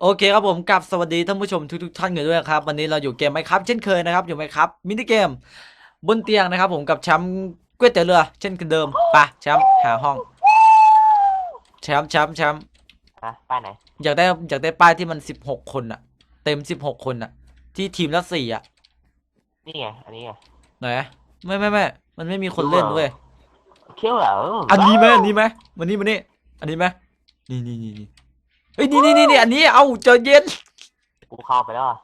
โอเคครับผมกับสวัสดีท่านผู้ชมทุกๆท่านกันด้วยครับ วันนี้เราอยู่เกมไหมครับ เช่นเคยนะครับอยู่ไหมครับมินิเกม บนเตียงนะครับ ผมกับแชมป์ก๋วยเตี๋ยวเรือ เช่นเดิมไปะแชมป์หาห้องแชมป์แชมป์แชมป์ฮะป้ายไหน อยากได้อยากได้ป้ายที่มันสิบหกคนอะเต็มสิบหกคนอะที่ทีมละสี่อะนี่ไง อันนี้ไง ไหนไม่ไม่ไม่มันไม่มีคนเล่นด้วยเคี้ยวเหรออันนี้ไหมอันนี้ไหมมันนี่มันนี่อันนี้ไหมนี่นี่นี่นี่ เฮ้ยนี่นี่นี่นี่อันนี้เอาเจอเย็น กูเข้าไปแล้วอะ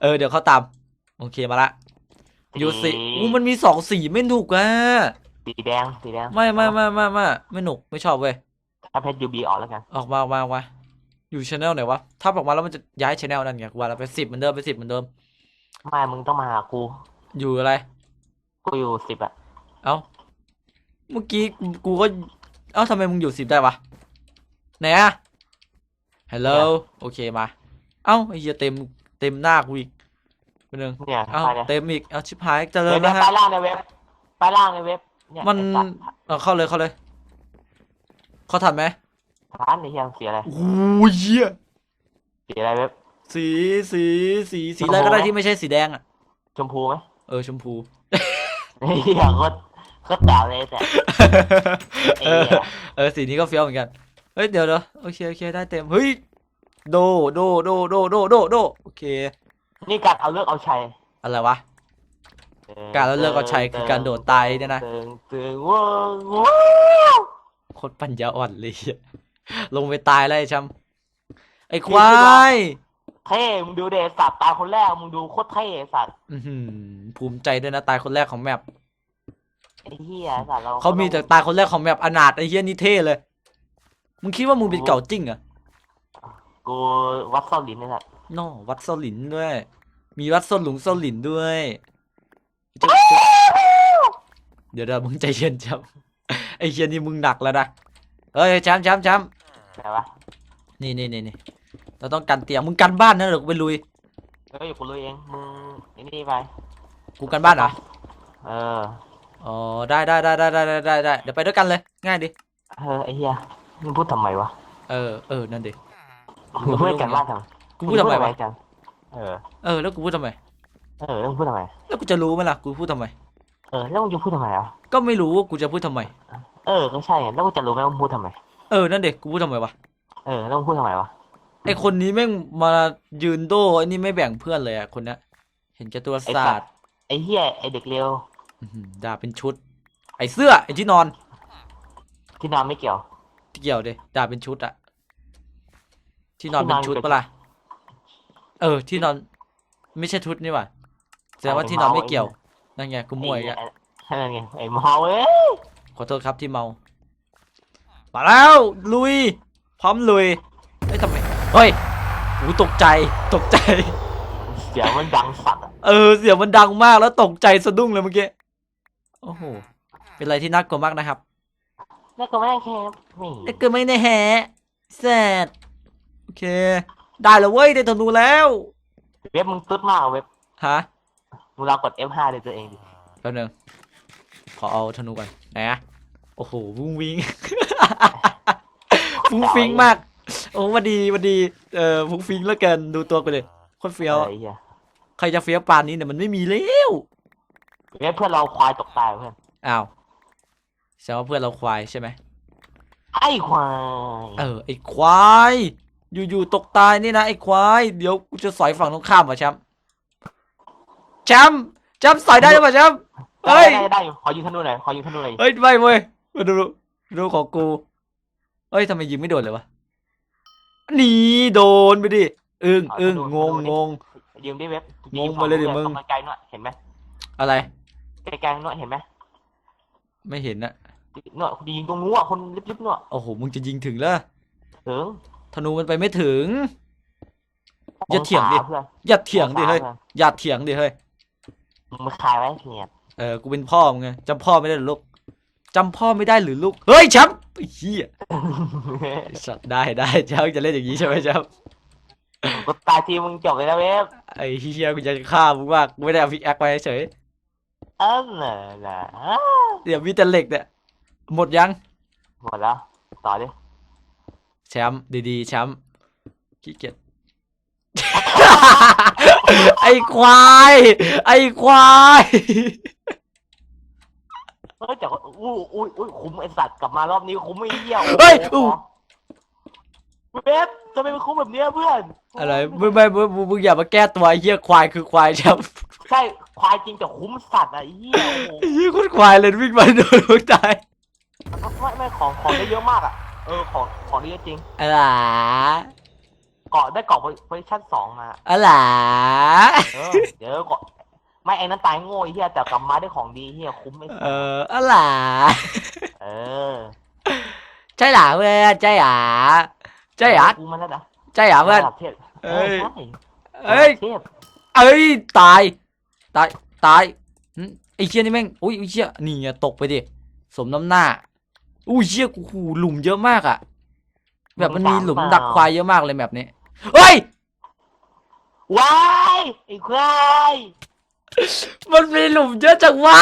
เออเดี๋ยวเขาตาม โอเคมาละยูสิอู้มันมีสองสีไม่ถูกอะสีแดงสีแดงไม่ไม่ไม่ไม่ไม่ไม่หนุกไม่ชอบเว้ยถ้าเพชรยูบีออกแล้วกันออกมาออกมาออกมาอยู่ชแนลไหนวะถ้าออกมาแล้วมันจะย้ายชแนลนั่นไงกูว่าเราไปสิบเหมือนเดิมไปสิบเหมือนเดิม ไม่มึงต้องมาหากู อยู่อะไร กูอยู่สิบอะเอ้าเมื่อกี้กูกูก็เอ้าทำไมมึงอยู่สิบได้วะไหนอะ ฮัลโหลโอเคมา เอ้าไอ้เหี้ยเต็มเต็มหน้ากูอีกเป็นหนึ่งเนี่ยเอ้าป้ายเนี่ยเต็มอีกเอาชิบหายเจริเว็ญบนะฮะ ป้ายล่างในเว็บป้ายล่างในเว็บเนี่ยมันไอ้สัตว์เอาเข้าเลยเข้าเลย เขาทันไหมร้านในเฮียสีอะไรโอ้ยเหี้ยสีอะไรเว็บ สีสีสีสีชมพูอะไรก็ได้ไหมที่ไม่ใช่สีแดงอะ ชมพูไหมเออชมพู เฮียโคตรโคตรแจ๋วเลยแต่ไอ้เออเหี้ยเออสีนี้ก็เฟี้ยวเหมือนกันเฮ้ยเดี๋ยวเดี๋ยวโอเคโอเคได้เต็มเฮ้ยโดโดโดโดโดโดโดโอเค นี่การเอาเลือกเอาชัยอะไรวะ การเอาเลือกเอาชัยคือการโดดตายเนี่ยนะตึงตึงว้าวว้าวโคตรปัญญาอ่อนเลยเหี้ยลงไปตายแล้วไอ้ช้ำไอ้ควายเท่มึงดูเดสัตว์ตายคนแรกมึงดูโคตรเท่สัตว์อื้อหือภูมิใจด้วยนะตายคนแรกของแมปไอ้เหี้ยสัตว์เราเขามีแต่ตายคนแรกของแมปอนาถไอ้เหี้ยนี่เท่เลย มึงคิดว่ามึงเป็นเก่าจริงเหรอกูวัดโซลินนี่แหละนอวัดโซลินด้วย มีวัดโซลุงโซลินด้วยเดี๋ยวเดี๋ยวมึงใจเย็นจับไอเชียนี่มึงหนักแล้วนะเฮ้ยช้ำช้ำช้ำไหนวะนี่นี่นี่เราต้องกันเตียงมึงกันบ้านนะเดี๋กไปลุยเฮ้ยกูลุยเองมึงไอ้นี่ไปกูกันบ้านเหรอเอออ๋อได้ได้ได้ได้ได้ได้ได้เดี๋ยวไปด้วยกันเลยง่ายดิเออไอ้เหี้ย มึงพูดทำไมวะเออเออนั่นดิมึงพูดกันบ้านทำไมกูพูดทำไมวะกันเออ เออ แล้วกูพูดทำไม เออแล้วมึงพูดทำไม แล้วกูจะรู้ไหมล่ะ กูพูดทำไม เออ แล้วมึงจะพูดทำไมอะ ก็ไม่รู้ว่ากูจะพูดทำไม เออ ก็ใช่ไงแล้วกูจะรู้ไหมว่ามึงพูดทำไม เออ นั่นเด็กกูพูดทำไมวะ เออ แล้วมึงพูดทำไมวะ ไอคนนี้แม่งมายืนโด้ไอ้นี่ไม่แบ่งเพื่อนเลยอะคนเนี้ยเห็นแก่ตัวศาสตร์ไอ้เหี้ย ไอ้เด็กเร็วอื้อหือด่าเป็นชุด ไอเสื้อ ไอที่นอน ที่นอนไม่เกี่ยวที่ เกี่ยวดิด่าเป็นชุดอะที่นอนที่นเป็อนนชุดเป็นปะล่ะเออ ที่นอน ไม่ใช่ชุดนี่หว่าแสดงว่าที่นอนไม่เกี่ยวนั่นไงกูมั่วอีกอะไอ้นั่นไงไอ้เมาเว้ยขอโทษครับที่เมามาแล้วลุย พร้อมลุยเฮ้ยทำไมเฮ้ยหูตกใจตกใจ เสียงมันดังสัตว์อะเออเสียงมันดังมากแล้วตกใจสะดุ้งเลยเมื่อกี้โอ้โหเป็นอะไรที่น่ากลัวมากนะครับ นี่ก็ไม่ได้แค่นี่แต่ก็ไม่ได้แฮะแซดโอเค ได้แล้วเว้ยได้ธนูแล้วเว็บมึงตุ๊ดมากอะเว็บฮะมึงลองกด F5 เลยตัวเองดิแป๊บนึงขอเอาธนูก่อนไหนอะโอ้โหวุ้งวิง ฟุ้งฟิงมาก โอ้วันดีวันดีเออฟุ้งฟิงแล้วกันดูตัวกูเลยโคตรเฟี้ยวเออไอ้เหี้ยใครจะเฟี้ยวปานนี้เนี่ยมันไม่มีแล้วเว็บเพื่อนเราควายตกตายเพื่อนอ้าว แสดงว่าเพื่อนเราควายใช่ไหมไอ้ควายเออไอ้ควาย อยู่ๆตกตายนี่นะไอ้ควาย เดี๋ยวกูจะสอยฝั่งตรงข้ามว่ะแชมป์แชมป์แชมป์สอยได้หรือเปล่าแชมป์ได้เฮ้ยได้ได้อยู่ขอยิงธนูหน่อยขอยิงธนูหน่อยเฮ้ยไม่เว้ยมาดูดูของกูเฮ้ยทำไมยิงไม่โดนเลยวะนี่โดนไปดิอึ้งอึ้งงงงงยืมดิเว็บงงมาเลยดิมึงตรงไกลๆหน่อยเห็นไหมอะไรไกลๆหน่อยเห็นไหมไม่เห็นนะ หน่อยยิงตรงนู้นอะคนลิบๆหน่อยโอ้โห มึงจะยิงถึงแล้วถึงธนูมันไปไม่ถึง อย่าเถียงดิขวาเพื่อนอย่าเถียงดิเฮ้ยขวาอย่าเถียงดิเฮ้ยเพื่อนมึงคายไว้เนียเออ กูเป็นพ่อมึงไงจำพ่อไม่ได้หรือลูกจำพ่อไม่ได้หรือลูก เฮ้ยแชมป์ไอ้เหี้ยไอ้สัตว์ได้ได้แชมป์จะเล่นอย่างนี้ใช่ไหมแชมป์กูตายทีมึงจบเลยนะเว็บไอ้เหี้ยกูจะฆ่ามึงมากกูไม่ได้เอาพิกแอคไปเฉยเออน่ะน่ะเดี๋ยวมีแต่เหล็กเนี่ย หมดยัง หมดแล้ว ต่อดิ แชมป์ดีๆแชมป์ขี้เกียจ ไอ้ควาย ไอ้ควาย เฮ้ยแต่ว่าอุ้ยอุ้ยอุ้ยคุ้มไอสัตว์กลับมารอบนี้คุ้มไม่เหี้ยเฮ้ยโอ้อู้โหเว็บทำไมมันคุ้มแบบเนี้ยเพื่อนอะไรมึงไม่มึงมึงมึงอย่ามาแก้ตัวไอ้เหี้ยควายคือควายครับใช่ควายจริงแต่คุ้มสัตว์อะไอ้เหี้ยโอ้โห ไอ้เหี้ยโคนควายเลยวิ่งมาโดนลูกตายไม่ไม่ ของของได้เยอะมากอะ เออของของได้เยอะจริงอะไรเกาะได้เกาะเวอร์ชันสองมาอะไรเออเดี๋ยวเกาะไม่ไอ้นั้นตายโง่ไอ้เหี้ยแต่กลับมาได้ของดีเหี้ยคุ้มไอ้สัตว์เอออะไรเออใช่หรอเพื่อนใช่หรอใช่หรอกูมันแล้วนะใช่หรอเพื่อนระดับเทพเอ้ยใช่เอ้ยระดับเทพเอ้ยตาย ตายตายหึไอ้เชี่ยนี่แม่งอุ้ยไอ้เชี่ยนี่ไงตกไปดิสมน้ำหน้า อุ้ยเชี่ยกูหูหลุมเยอะมากอะแบบมันมีหลุมดักควายเยอะมากเลยแบบนี้เฮ้ย ว้ายไอ้ควายมันมีหลุมเยอะจังวะ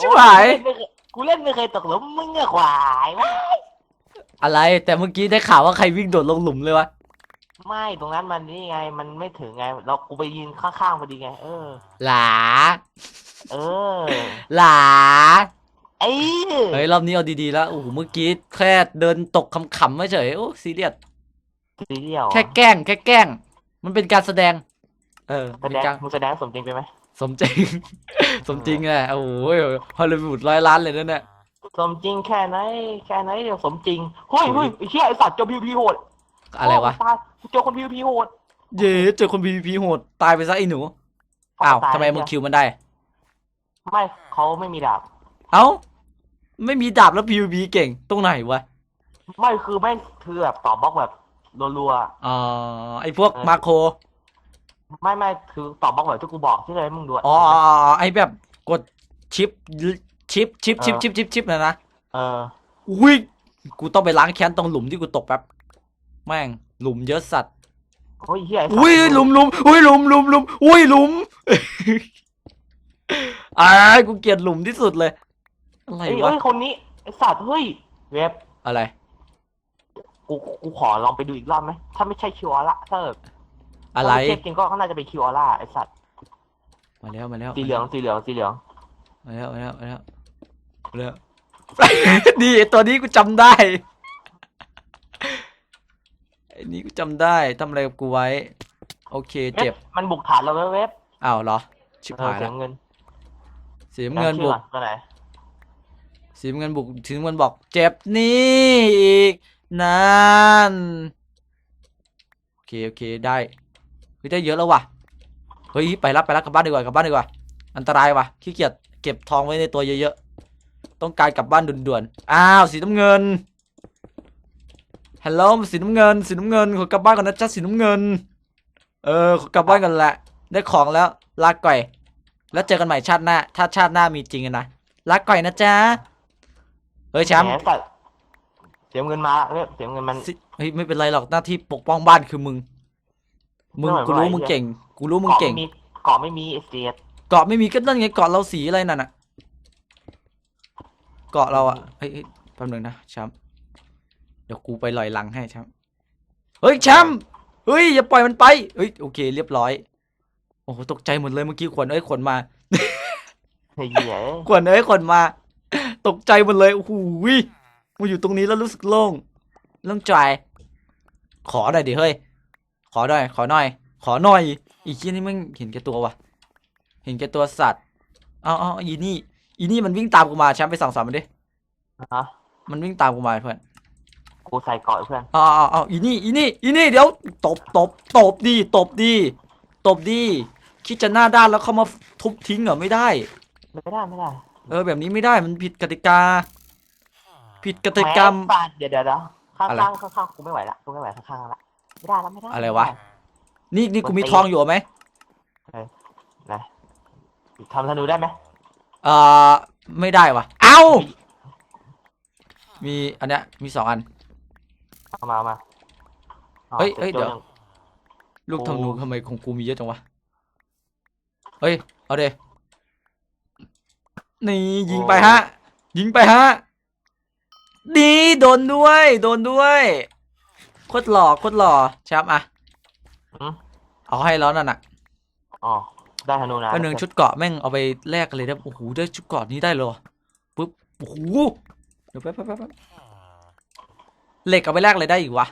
ชิบหายโอ้กูเล่นไม่เคยตกหลุมมึงอะควายว้ายอะไรแต่เมื่อกี้ได้ข่าวว่าใครวิ่งโดดลงหลุมเลยวะไม่ตรงนั้นมันนี่ไง มันไม่ถึงไง เรากูไปยืนข้างๆพอดีไง เออ หลา เออ หลา ไอ้เฮ้ยรอบนี้เอาดีๆแล้วโอ้โหเมื่อกี้แค่เดินตกขำๆไม่เฉยโอ้ซีเรียสสีเดียวแค่แกล้งแค่แกล้ง มันเป็นการแสดง เออแสเป็นดงการมึงแสดงสมจริงไปไหมสมจริง สมจริงอะโอ้โหฮอลลีวูดร้อยล้านเลยนั่นแหละสมจริงแค่ไหนแค่ไหนเดี๋ยวสมจริงเฮ้ยเฮ้ยไอ้เหี้ยไอ้สัตว์เจอพีพีโหดอะไรวะโตายเจอคนพีพีโหด เย้เจอคน PVP โหดตายไปซะไอ้หนูอ้าวตยทำไมมึงคิวมันได้ ไม่เขาไม่มีดาบ เอ้า ไม่มีดาบแล้ว PVP เก่งตรงไหนวะ ไม่คือไม่คือแบบตอบบล็อกแบบรัวอ๋อ ไอพวกมาโครๆไม่ไม่คือตอบบล็อกแบบที่กูบอกที่เลยมึงดูะ อ๋ออ๋ออ๋อไอแบบกดชิปชิปชิปชิปเออชิปชิปชิปนะนะ เอออุ้ยกูต้องไปล้างแค้นตรงหลุมที่กูตกแป๊บ แม่ง หลุมเยอะสัตว์ โอ้ยเหี้ยไสัตว์อุ้ยหลุมหลุมอุ้ยหลุมหลุมหลุมอุ้ยหลุม อ่ากูเกลียดหลุมที่สุดเลย อะไรเฮ้ยวะเฮ้ยคนนี้ไอสัตว์เฮ้ยเว็บอะไร กูกูขอลองไปดูอีกรอบไหมถ้าไม่ใช่คิวออร่าถ้าแบบอะไร ถ้าม่ใช่จริงก็น่าจะเป็นคิวออร่าไอสัตว์มาแล้วมาแล้วสีเหลืองสีเหลืองสีเหลืองมาแล้วมาแล้วมาแล้วมาแล้ว นี่ไอ้ตัวนี้กูจำได้ ไอ้นี่กูจำได้ทำอะไรกับกูไว้ โอเคเจ็บ มันบุกฐานเราเว็บเว็บอ้าวเหรอ ชิบเออหายเสีแล้ยวงเงินสีน้ำเงินบุก ตัวไหน สีน้ำเงินบุกสีน้ำเงินบอกเจ็บนี่อีกนานโอเคโอเคได้เฮ้ยได้เยอะแล้วว่ะเฮ้ยไปรับไปรับกลับบ้านดีกว่ากลับบ้านดีกว่า อันตรายว่ะขี้เกียจเก็บทองไว้ในตัวเยอะๆต้องการกลับบ้านด่วนๆอ้าวสีน้ำเงินฮัลโหลสีน้ำเงินสีน้ำเงินขอกลับบ้านก่อนนะจ๊ะสีน้ำเงิน เออขอกลับบ้านกันแหละ ได้ของแล้วลาก่อย แล้วเจอกันใหม่ชาติหน้า ถ้าชาติหน้ามีจริงอะนะลาก่อยนะจ๊ะ เฮ้ยแชมป์หสัตว์เสียเงินมาเว็บเสียเงินมันสิเฮ้ยไม่เป็นไรหรอกหน้าที่ปกป้องบ้านคือมึง มึงไม่ไหวกูรู้ไม่ไหวมึงเก่ง กูรู้มึงเกาะเก่งไม่มีเกาะไม่มีเอสเตดเกาะไม่มีก็นั่นไงเกาะเราสีอะไรนั่นอะเกาะเราอะเฮ้ยเฮ้ยแป๊บหนึงนะแชมป์เดี๋ยวกูไปลอยลังให้แชมป์เฮ้ยแชมป์เฮ้ยอย่าปล่อยมันไปเฮ้ยโอเค เรียบร้อยโอ้โหตกใจหมดเลยเมื่อกี้ขวัญเอ้ยขวัญมาเฮ้ยเหี้ยขวัญเอ้ยขวัญมา ตกใจหมดเลยโอ้โหยมาอยู่ตรงนี้แล้วรู้สึกโล่งโล่งใจ ขอหน่อยดิเฮ้ย ขอหน่อย ขอหน่อย ขอหน่อย อีกที่นี่มึงเห็นแก่ตัววะเห็นแก่ตัวสัตว์เอาเอาอีนี่ อีนี่มันวิ่งตามกูมาแชมป์ไปสั่งสอนมันดิฮะมันวิ่งตามกูมาเพื่อนกูใส่เกาะเพื่อนเอาเอาเอาอีนี่ อีนี่ อีนี่เดี๋ยวตบตบตบดี ตบดี ตบดี คิดจะหน้าด้านแล้วเข้ามาทุบทิ้งเหรอไม่ได้ ไม่ได้ไม่ได้ เออแบบนี้ไม่ได้มันผิดกติกา ผิดกติกาแหปาดเดี๋ยวเดี๋ยวเดี๋ยวข้างอะไร ข้างข้างข้างกูไม่ไหวละกูไม่ไหวข้างข้างละไม่ได้แล้วไม่ได้อะไรวะ นี่นี่กูมีทองอยู่ไหมนะทำธนูได้ไหมเอ่อไม่ได้วะเอ้า มีอันเนี้ยมีสองอัน เอามาเอามาเฮ้ยเฮ้ยจ็บเดี๋ยวหนึ่งลูกโอ้ธนูทำไมของกูมีเยอะจังวะ เฮ้ย เอาเด นี่ยิงไปฮะ ยิงไปฮะดีโดนด้วย โดนด้วยโคตรหล่อโคตรหล่อแชมป์อะหืมเอาให้แล้วนั่นน่ะอ๋อได้ธนูนะก็หนึ่งชุดเกราะแม่งเอาไปแลกกันเลยนะโอ้โหได้ชุดเกราะนี้ได้เลยเหรอปุ๊บโอ้โหเดี๋ยวแป๊บแป๊บแป๊บแป๊บเหล็กเอาไปแลกอะไรได้อีกวะ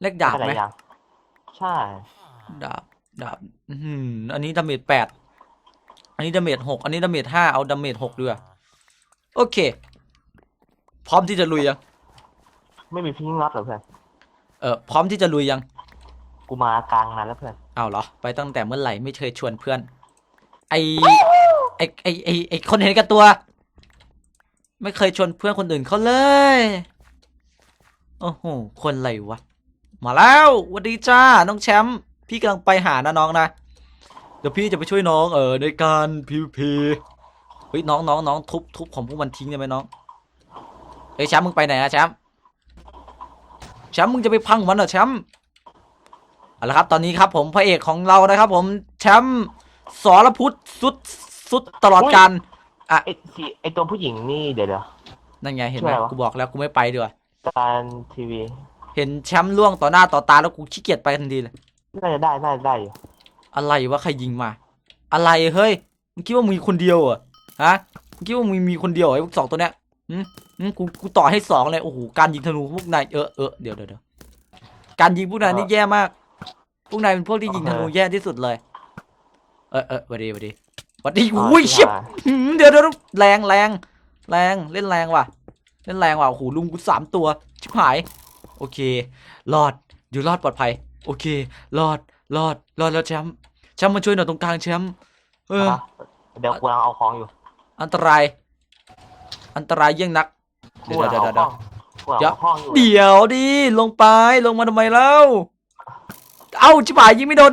แลกดาบอะไรไหมยังใช่ดาบดาบอื้อหืออันนี้ดาเมจแปด อันนี้ดาเมจหกอันนี้ดาเมจห้าเอาดาเมจหกด้วยโอเค พร้อมที่จะลุยยัง ไม่มีพิงน็อตเหรอเพื่อนเออพร้อมที่จะลุยยังกูมากลางนานแล้วเพื่อนเอาเหรอ ไปตั้งแต่เมื่อไหร่ไม่เคยชวนเพื่อน ไอไอไอไอไอคนเห็นแกันตัว ไม่เคยชวนเพื่อนคนอื่นเขาเลย โอ้โหคนอะไรวะ มาแล้วหวัสดีจ้าน้องแชมป์พี่กำลังไปหานะน้องนะเดี๋ยวพี่จะไปช่วยน้องเออในการพีพีเฮ้ยน้องน้องน้องทุบทุบของพวกมันทิ้งได้ไหมน้องเฮ้ยแชมป์มึงไปไหนอะแชมป์แชมป์มึงจะไปพังมันเหรอแชมป์เอาละครับตอนนี้ครับผมพระเอกของเรานะครับ ผมแชมป์สรพุทธสุดสุดตลอดการไอสีไอตัวผู้หญิงนี่เดี๋ยวเดี๋ยว นั่นไงเห็นไหมช่วยวะ กูบอกแล้วกูไม่ไปดีกว่าการทีวีเห็นแชมป์ล่วงต่อหน้าต่อตาแล้วกูขี้เกียจไปทันทีเลยน่าจะได้น่าจะได้อยู่ อะไรวะใครยิงมา อะไรเฮ้ยมึงคิดว่ามึงมีคนเดียวเหรอฮะมึงคิดว่ามึงมีคนเดียวเหรอไอ้พวกสองตัวเนี้ยหืมหืมกูกูต่อให้สองเลยโอ้โหการยิงธนูพวกนายเออเออเดี๋ยวเดี๋ยวเดี๋ยวการยิงพวกนายนี่แย่มาก พวกนายเป็นพวกที่ยิงธนูแย่ที่สุดเลย เออเออหวัดดีหวัดดีหวัดดีอุ้ยเชิบหืมเดี๋ยวเดี๋ยวแรงแรงแรงเล่นแรงว่ะ เล่นแรงว่ะโอ้โหลุงกูสามตัวชิบหาย โอเครอดอยู่รอดปลอดภัย โอเครอด รอดรอดแล้วแชมป์แชมป์มาช่วยหน่อยตรงกลางแชมป์เออฮะเดี๋ยวกูกำลังเอาของอยู่อันตราย อันตรายเยี่ยงนักกูเดี๋ยวกำลังเดี๋ยวเอาเดี๋ยวของกูกำลังเดี๋ยว เอาของอยู่เดี๋ยวดิลงไปลงมาทำไมเล่าเอ้าชิบหายยิงไม่โดน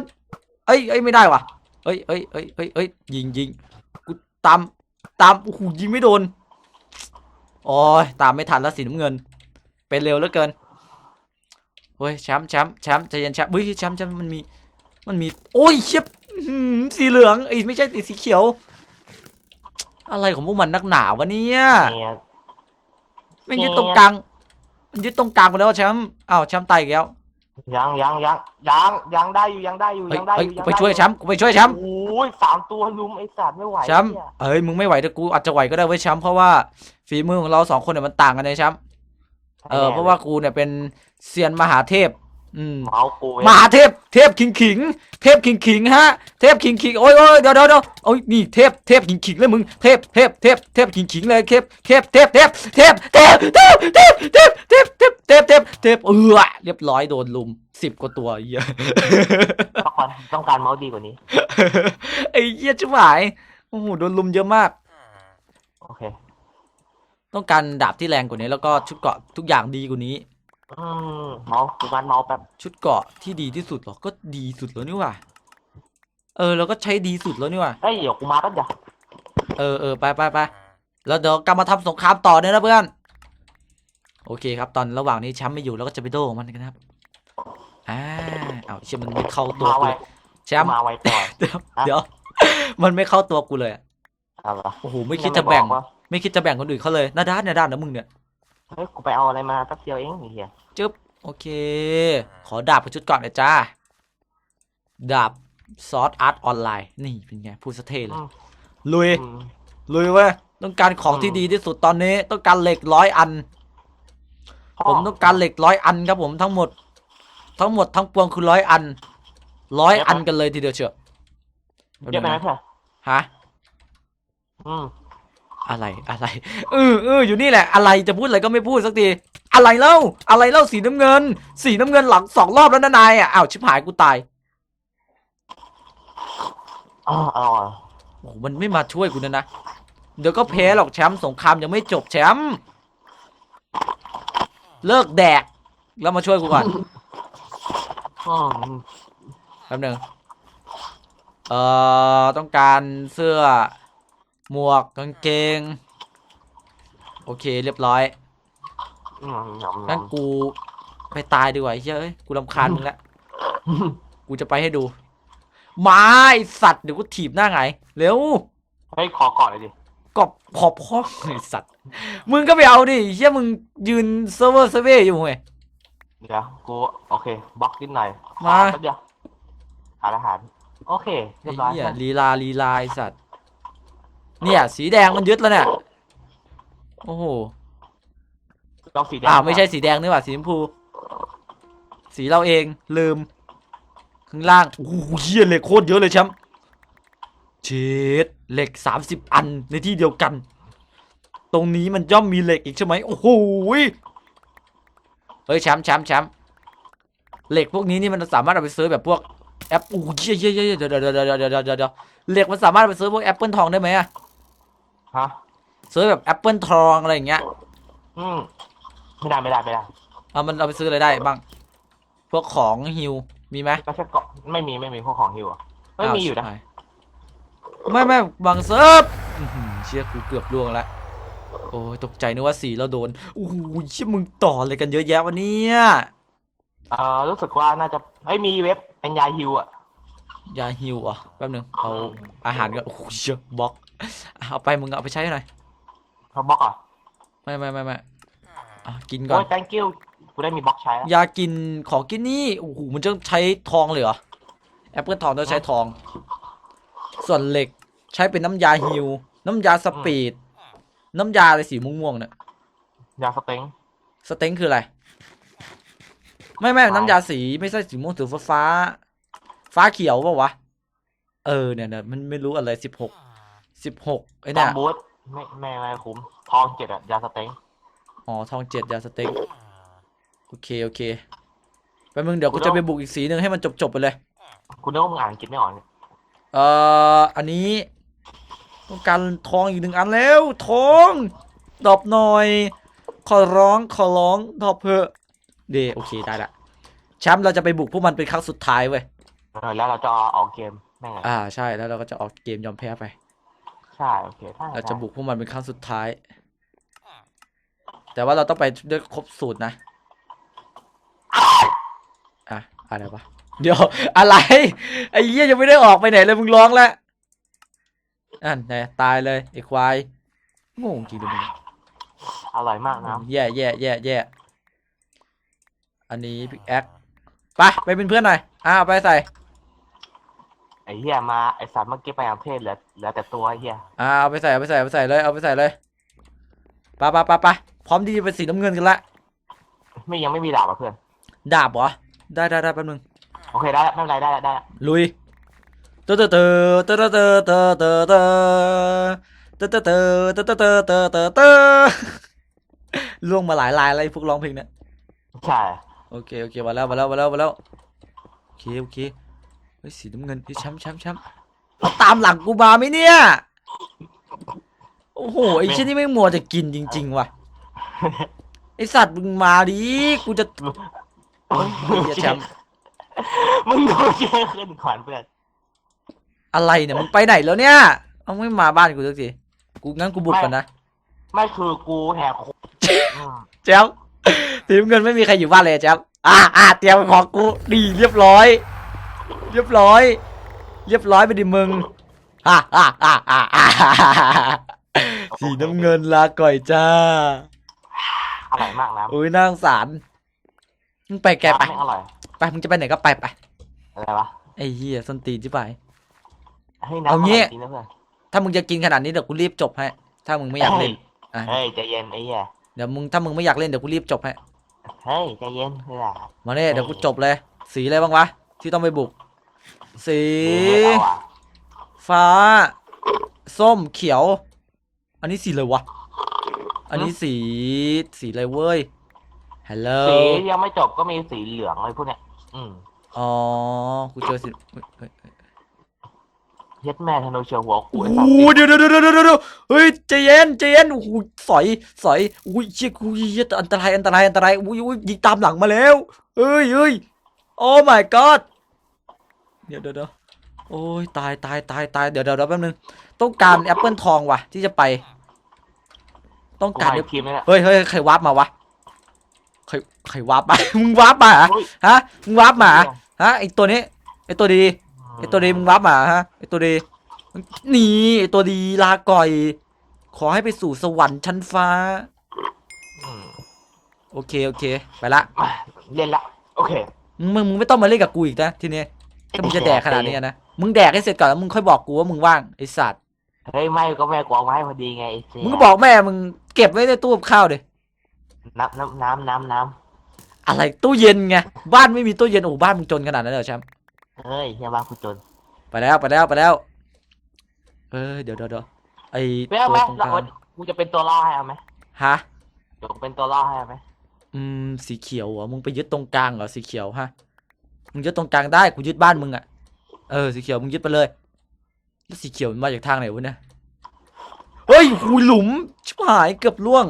เอ้ยเอ้ยไม่ได้ว่ะเอ้ยเอ้ยเอ้ยเอ้ยเอ้ยยิงยิงกูตามตามโอ้โหยิงไม่โดนโอ้ยตามไม่ทันแล้วสีน้ำเงิน เป็นเร็วเหลือเกินเฮ้ยแชมป์แชมป์แชมป์ใจเย็นแชมป์เฮ้ยแชมป์แชมป์มันมี มันมี โอ้ยเชี่ยอื้อหือสีเหลืองไอ้ยไม่ใช่สีเขียว อะไรของพวกมันนักหนาวะเนี่ยเนี่ยไม่ยึดตรงกลาง มันยึดตรงกลางไปแล้วอะแชมป์อ้าวแชมป์ตายอีกแล้วยังยังยังยังยังได้อยู่ยังได้อยู่เฮ้ยยังได้อเฮ้ยยู่กูยังไปด้ช่วยอแชมป์กูไปช่วยแชมป์โอ้ยสามตัวลุมไอสัตว์ไม่ไหวแชมป์เนี่ยเอ้ยมึงไม่ไหวแต่กูอาจจะไหวก็ได้เว้ยแชมป์เพราะว่าฝีมือของเราสองคนเนี่ยมันต่างกันเลยแชมป์เออเพราะว่ากูเนี่ยเป็นเซียนมหาเทพ อืมเมาส์กูมหาเทพเทพขิงขิง เทพขิงขิงฮะ เทพขิงขิงโอ้ยโอ้ยเดี๋ยวเดี๋ยวเดี๋ยวโอ้ยนี่เทพเทพขิงขิงเลยมึงเทพเทพเทพเทพขิงขิงเลยเทพเทพเทพเทพเทพเทพเทพเทพเทพเทพเทพเทพเทพเทพเออเรียบร้อยโดนลุมสิบกว่าตัวเหี้ย ต้องการต้องการเมาส์ดีกว่านี้ ไอ้เหี้ยชิบหายโอ้โหโดนลุมเยอะมาก โอเค ต้องการดาบที่แรงกว่านี้แล้วก็ชุดเกราะทุกอย่างดีกว่านี้ อืมเมาส์กูการเมาส์แป๊บชุดเกราะที่ดีที่สุดเหรอ ก็ดีสุดแล้วนี่หว่า เออเราก็ใช้ดีสุดแล้วนี่หว่าเฮ้ยเดี๋ยวกูมาแป๊บเดียวเออเออไปไปไปแล้วเดี๋ยวกลับมาทำสงครามต่อเนี่ยนะเพื่อน โอเคครับ ตอนระหว่างนี้แชมป์ไม่อยู่เราก็จะไปโดมันกันนะครับ อ่า เอาเชื่อมันไม่เข้าตัวมากูไวเลยแชมป์มาไวก่อนเดี๋ยวอะเดี๋ยว มันไม่เข้าตัวกูเลยอะอะไรวะโอ้โหไม่คิดจะแบ่งบอกว่าไม่คิดจะแบ่งคนอื่นเขาเลยหน้าด้านหน้าด้านนะมึงเนี่ย เฮ้ยกูไปเอาอะไรมาแป๊บเดียวเองไอ้เหี้ยจึ๊บโอเค ขอดาบกับชุดก่อนเลยจ้าดาบซอสอาร์ตออนไลน์นี่เป็นไงพูดสะเท่เลย ลุย อืม ลุยเว้ยต้องการของที่อืม ดีที่สุดตอนนี้ ต้องการเหล็กร้อยอันผมต้องการเหล็กร้อยอันครับผมทั้งหมด ทั้งหมดทั้งปวงคือร้อยอันร้อยอันกันเลยทีเดียวเชียวเยอะไปไหมเพื่อนฮะ อืม อะไรอะไรเออเอออยู่นี่แหละอะไรจะพูดอะไรก็ไม่พูดสักทีอะไรเล่าอะไรเล่าสีน้ำเงิน สีน้ำเงินหลังสองรอบแล้วนะนายอะอ้าวชิบหายกูตายอ๋อเอาอะโอ้โหมันไม่มาช่วยกูนะนะเดี๋ยวก็แพ้หรอกแชมป์สงครามยังไม่จบแชมป์เลิกแดก แล้วมาช่วยกูก่อนอืมแป๊บหนึงเอ่อต้องการเสื้อ หมวกกางเกง โอเคเรียบร้อยอืมยำงั้นยำกูไปตายดีกว่าไอ้เฮ้ยเอ้ยกูรำคาญมึงแล้วกูจะไปให้ดูมาไอสัตว์เดี๋ยวกูถีบหน้าไงเร็วเฮ้ยขอก่อนเลยดิกอบขอบพ่อไอสัตว์ มึงก็ไปเอาดิเฮียมึงยืนเซิร์ฟเวอร์เซเว่อยู่ไงเดี๋ยวกูโอเคบล็อกนิดหน่อยมาแป๊บเดียวหาอาหารโอเคเรีไอ้ยบร้อยเหี้ยลีลาลีลาไอ้สัตว์ เนี่ย สีแดงมันยึดแล้วเนี่ยโอ้โหลองสีแดงอ้าวไม่ใช่สีแดงนี่หว่าสีชมพู สีเราเองลืม ข้างล่างโอ้โหเหี้ยเหล็กโคตรเยอะเลยแชมป์เช็ดเหล็กสามสิบอันในที่เดียวกัน ตรงนี้มันย่อมมีเหล็กอีกใช่ไหมโอ้โหยเฮ้ยแชมป์แชมป์แชมป์เหล็กพวกนี้นี่มันสามารถเอาไปซื้อแบบพวกแอปโอ้โหเหี้ยเหี้ยเหี้ยเดี๋ยวเดี๋ยวเดี๋ยวเดี๋ยวเดี๋ยวเดี๋ยวเดี๋ยวเหล็กมันสามารถเอาไปซื้อพวกแอปเปิลทองได้ไหมอะ ฮะซื้อแบบแอปเปิลทองอะไรอย่างเงี้ยอืมไม่ได้ไม่ได้ไม่ได้เอามันเอาไปซื้ออะไรได้บ้าง พวกของฮิวมีไหมก็แค่เกาะไม่มีไม่มีพวกของฮิวอะไม่มีอยู่นะาวใช่ไม่ไม่บางเซิร์ฟอื้อหือเชี่ยกูเกือบล่วงแล้วโอ้ยตกใจนึกว่าสีเราโดนโอ้โหเชี่ยมึงต่ออะไรกันเยอะแยะวะเนี่ยเอ่อรู้สึกว่าน่าจะเอ้ยมีเว็บเป็นยาฮิวอะยาฮิวอะแป๊บนึงเอาอาหารกันโอ้โหเชี่ยบล็อก เอาไปมึงเอาไปใช้หน่อยเขาบล็อกอะไม่ไม่ไม่ไม่อะกินก่อโอ้น ย thank you กูได้มีบล็อกใช้แล้ว ยากินของกินนี่โอ้โหมันจะใช้ทองเลยเหรอแอปเปิลทองต้องใช้ทอง ส่วนเหล็กใช้เป็นน้ำยาฮิว น้ำยาสปีด น้ำยาอะไรสีม่วงๆเนี่ยยาสเต็ง สเต็งคืออะไร ไม่ไม่น้ำยาสีไม่ใช่สีม่วงสีฟ้าฟ้า ฟ้าเขียวป่าวะ เออเนี่ยเนี่ยมันไม่รู้อะไรสิบหก สิบหกไอ้ตอเนี่มยบูธไม่ไม่ไม่คุ้มทองเจ็ดอะยาสเต็งอ๋อทองเจ็ดยาสเต็งโอเคโอเคไปมึงเดี๋ยวกูจะไปบุกอีกสีหนึ่งให้มันจบจบๆไปเลย คุณนึกว่ามึงอ่านอังกฤษไม่ออกเนี่ยเอ่ออันนี้ต้องการทองอีกหนึ่งอันแล้ว ทองดรอปหน่อย ขอร้องขอร้องดรอปเพอะเดโอเคได้ละแชมป์เราจะไปบุกพวกมันเป็นครั้งสุดท้ายเว้ยเออแล้วเราจะออกเกมแม่งไงอ่าใช่แล้วเราก็จะออกเกมยอมแพ้ไปใช่โอเคได้เราจะได้บุกพวกมันเป็นครั้งสุดท้าย แต่ว่าเราต้องไปด้วยครบสูตรนะอะอะไรวะเดี๋ยวอะไรไอ้เหี้ยยังไม่ได้ออกไปไหนเลยมึงร้องแล้วอันไหนตายเลยไอ้ควายงงจริงเลยมึงอร่อยมากนะแย่แย่แย่แย่อันนี้พิกแอคไปไปเป็นเพื่อนหน่อยอะเอาไปใส่ไอ้ เหี้ยมาไอ้สัตว์เมื่อกี้ไปอังเทศเหลือเหลือแต่ตัวไอ้เหี้ยอะเอาไปใส่เอาไปใส่เอาไปใส่เลยเอาไปใส่เลยไปไปไปไปพร้อมที่จะเป็นสีน้ำเงินกันละไม่ยังไม่มีดาบอะเพื่อนดาบเหรอได้ได้ได้แป๊บนึงโอเคได้แล้วไม่เป็นไรได้แล้วได้แล้วลุยเตอเตอเตอเตอเตอเตอเตอเตอเตอเตอเตอเตอเตอเตอเตอเตอเตอเตอล่วงมาหลายลายอะไรพวกร้องเพลงเนี่ยใช่โอเคโอเคมาแล้วมาแล้วมาแล้วมาแล้วโอเคโอเค เฮ้ยสีน้ำเงินพี่แชมป์แชมป์แชมป์เอาตามหลังกูมาไหมเนี่ย โอ้โหไอ้เช่นนี่ไม่งมัวจะกินจริง ๆ ว่ะไอสัตว์มึงมาดิกูจะเหี้ยแชมป์มึงดูเยอะขึ้นขวัญเพื่อนอะไรเนี่ยมึงไปไหนแล้วเนี่ยเอาไม่มาบ้านกูสักทีกูงั้นกูบุกก่อนนะไม่คือกูแหกคุกอืมแจ๊บทีมเงินไม่มีใครอยู่บ้านเลยอะแจ๊บอ่าอ่าเตรียมของกูดีเรียบร้อย เรียบร้อย เรียบร้อยไปดิมึงอ่าอ่าอ่าอ่าอ่าสีน้ำเงินลาก่อยจ้าอร่อยมากนะอุ้ยน่าสงสารมึงไปแกไป น้ำม่งอร่อยไปมึงจะไปไหนก็ไปไป อะไรวะไอ้เหี้ยส้นตีนจิ๋ไปเฮ้ยน้ำเอางี้ ร่ยจริงนะเพื่อนถ้ามึงจะกินขนาดนี้เดี๋ยวกูรีบจบให้ ถ้ามึงไม่อยากเล่น อะ เฮ้ยใจเย็นไอ้เหี้ยเดี๋ยวมึงถ้ามึงไม่อยากเล่นเดี๋ยวกูรีบจบให้ เฮ้ยใจเย็นเพื่อนมาเนี่ยเดี๋ยวกูจบเลย สีอะไรบ้างวะที่ต้องไปบุก สี เอาอะฟ้า ส้มเขียว อันนี้สีอะไรวะ อันนี้สีสีอะไรเว้ยฮัลโหลสียังไม่จบก็มีสีเหลืองอะไรพวกเนี้ย อืมอ๋อกูเจอสีเฮ้ยเฮ้ยเฮ้ยเย็ดแม่ธนูเชียวหัวกูโอ้ไอ้โหสัตว์เดี๋ยวเดี๋ยวเดี๋ยวเดี๋ยวเดี๋ยวเฮ้ยใจเย็นใจเย็นโอ้โหสอยสอยอุ้ยเชี่ยกูเหี้ยอันตรายอันตรายอันตรายอุ้ยอุ้ยยิงตามหลังมาแล้วเฮ้ยเฮ้ยโอ้ my god เดี๋ยวเดี๋ยวเดี๋ยวโอ้ยตายตายตายตายเดี๋ยวเดี๋ยวเดี๋ยวแป๊บนึง ต้องการแอปเปิลทองว่ะ ที่จะไป ต้องกูการหาเดี๋ยวทีมนี่แหละเฮ้ยเฮ้ยใครวาร์ปมาวะใครใครวาร์ปมามึงวาร์ปมาเหรอเฮ้ยฮะมึงวาร์ปมาฮะไอตัวนี้ไอตัวดีไอตัวดีมึงรับมาฮะไอตัวดีนี่ไอตัวดีลาก่อย ขอให้ไปสู่สวรรค์ชั้นฟ้าอืมโอเคโอเค ไปละมาเล่นละโอเคมึงมึงมึงไม่ต้องมาเล่นกับกูอีกนะทีนี้ ถ้ามึงจะแดกขนาดนี้นะ มึงแดกให้เสร็จก่อนแล้วมึงค่อยบอกกูว่ามึงว่างไอสัตว์ เฮ้ยไม่ก็แม่กูเอามาให้พอดีไงไอ้เสียมึงก็บอกแม่มึงเก็บไว้ในตู้กับข้าวดิน้ำน้ำน้ำน้ำน้อะไรตู้เย็นไงบ้านไม่มีตู้เย็นโอ้โหบ้านมึงจนขนาดนั้นเลยเหรอแชมป์ำเฮ้ยเฮียบ้านกูจนไปแล้วไปแล้วไปแล้ว เออเดี๋ยวเดี๋ยวเดี๋ยวไอไม่เอาไหมตรงกเราลางกูจะเป็นตัวล่อให้เอาไหมฮะ เดี๋ยวกูเป็นตัวล่อให้เอาไหมอืมสีเขียวเหรอมึงไปยึดตรงกลางเหรอสีเขียวฮะ มึงยึดตรงกลางได้กูยึดบ้านมึงอะเออสีเขียวมึงยึดไปเลยแล้วสีเขียวมันมาจากทางไหนวะเนี่ยเฮ้ยหูหลุมชิบหายเกือบล่วง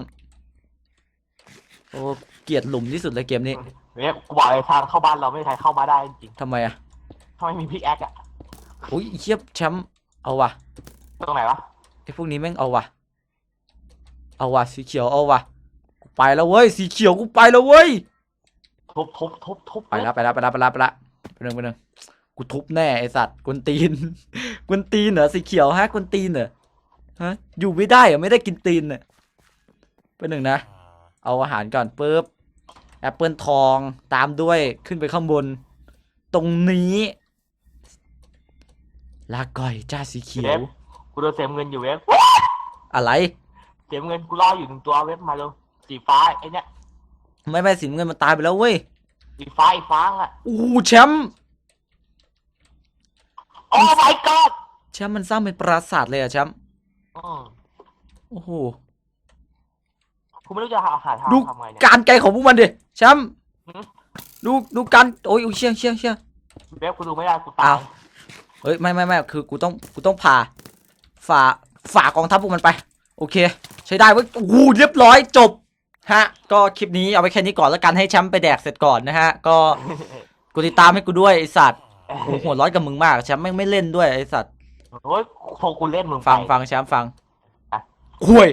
โอ้เกลียดหลุมที่สุดเลยเกมนี้เนี่ยกูบอกเลยทางเข้าบ้านเราไม่มีใครเข้ามาได้จริงทำไมอะๆถ้าไม่มีพิกแอคอะอุ้ยเชียบแชมป์เอาว่ะตรงไหนวะไอ้พวกนี้แม่งเอาว่ะ เอาว่ะสีเขียวเอาว่ะกูไปแล้วเว้ยสีเขียวกูไปแล้วเว้ย ทุบทุบทุบทุบไปแล้วไปแล้วไปแล้วไปแล้วไปแล้วไปหนึ่งไปหนึ่งกูทุบแน่ไอสัตว์กวนตีนกวนตีนเหรอสีเขียวฮะกวนตีนเหรอฮะอยู่ไม่ได้เหรอไม่ได้กินตีนเน่ะไปหนึ่งนะ เอาอาหารก่อนปุ๊บแอปเปิลทองตามด้วยขึ้นไปข้างบน ตรงนี้ลาก่อยจ้าสีเขียเว็วบกูโดนเสียเงินอยู่เว็บอะไรเสียเงินกูรออยู่หนึ่งตัวเว็บมาเร็วสีฟ้าไอ้เนี่ย ไม่ไม่สีน้ำเงินมันตายไปแล้วเว้ยสีฟ้าอีฟ้าอะโอ้โหแชมป์โอ้ my god แชมป์มันสร้างเป็นปราสาทเลยอะแชมป์อืมโอ้โหกูไม่รู้จะหาหาทางดูทำไงเนี่ยการไกลของพวกมันดิแชมป์หือดูดูการโอ้ยโอ้ยเชี่ยเชี่ยเชี่ย เว็บกูดูไม่ได้กูตาอ้าวย เฮ้ยไม่ไม่ไม่คือกูต้องกูต้องผ่าฝ่าฝ่ากองทัพพวกมันไป โอเค ใช้ได้เว้ยโอ้โหเรียบร้อยจบ ฮะ ก็คลิปนี้เอาไว้แค่นี้ก่อนแล้วกันให้แชมป์ไปแดกเสร็จก่อนนะฮะ ก็กดติดตามให้กูด้วยไอสัตว์โอ้โหหัวร้อนกับมึงมากแชมป์แม่งไม่เล่นด้วยไอสัตว์โอ้ยโคกูเล่นมึงฟังไป ฟังแชมป์ฟังอะ ห่วย